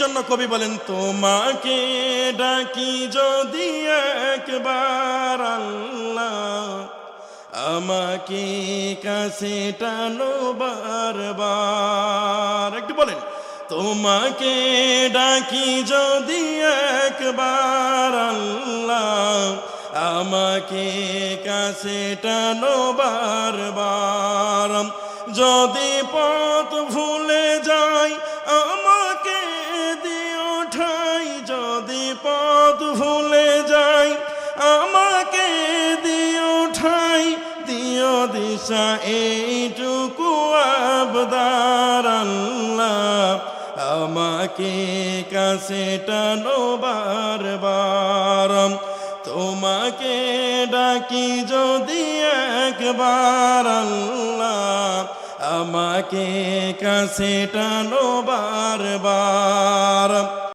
জন্য কবি বলেন, তোমাকে ডাকি যদি একবার আমাকে কাছে টানো বারবার। একটু বলেন, তোমাকে ডাকি যদি একবার আমাকে কাছে টানো বারবার। যদি পথ ভুলে ঠাই যদি পথ ভুলে যাই, আমাকে দিও ঠাই, দিও দিশা, এইটুকু আবদার আমাকে কাছে টানো বারবার। তোমাকে ডাকি যদি একবার আমাকে কাছে টানো বারবার।